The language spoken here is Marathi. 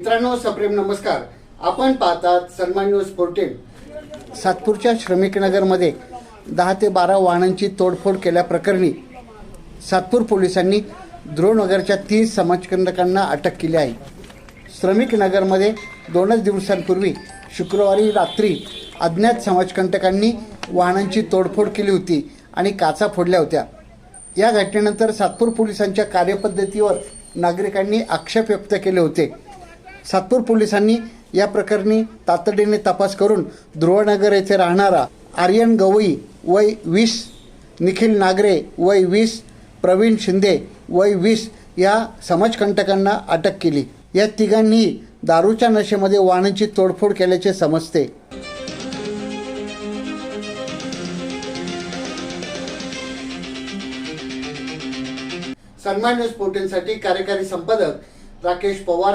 मित्रांनो सप्रेम नमस्कार. आपण पाहतात सन्मान न्यूज फोर्टीन सातपूरच्या श्रमिक नगरमध्ये दहा ते बारा वाहनांची तोडफोड केल्याप्रकरणी सातपूर पोलिसांनी द्रोणनगरच्या तीस समाजकंदकांना अटक केली आहे. श्रमिक नगरमध्ये दोनच दिवसांपूर्वी शुक्रवारी रात्री अज्ञात समाजकंटकांनी वाहनांची तोडफोड केली होती आणि काचा फोडल्या होत्या. या घटनेनंतर सातपूर पोलिसांच्या कार्यपद्धतीवर नागरिकांनी आक्षेप व्यक्त केले होते. सातपूर पोलिसांनी या प्रकरणी तातडीने तपास करून ध्रुवनगर येथे राहणारा आर्यन गवई वय वीस निखिल नागरे वय वीस प्रवीण शिंदे वय वीस या समाजकंटकांना अटक केली. या तिघांनी दारूच्या नशेमध्ये वाहनांची तोडफोड केल्याचे समजते. सन्मान न्यूज पोर्टलसाठी कार्यकारी संपादक राकेश पवार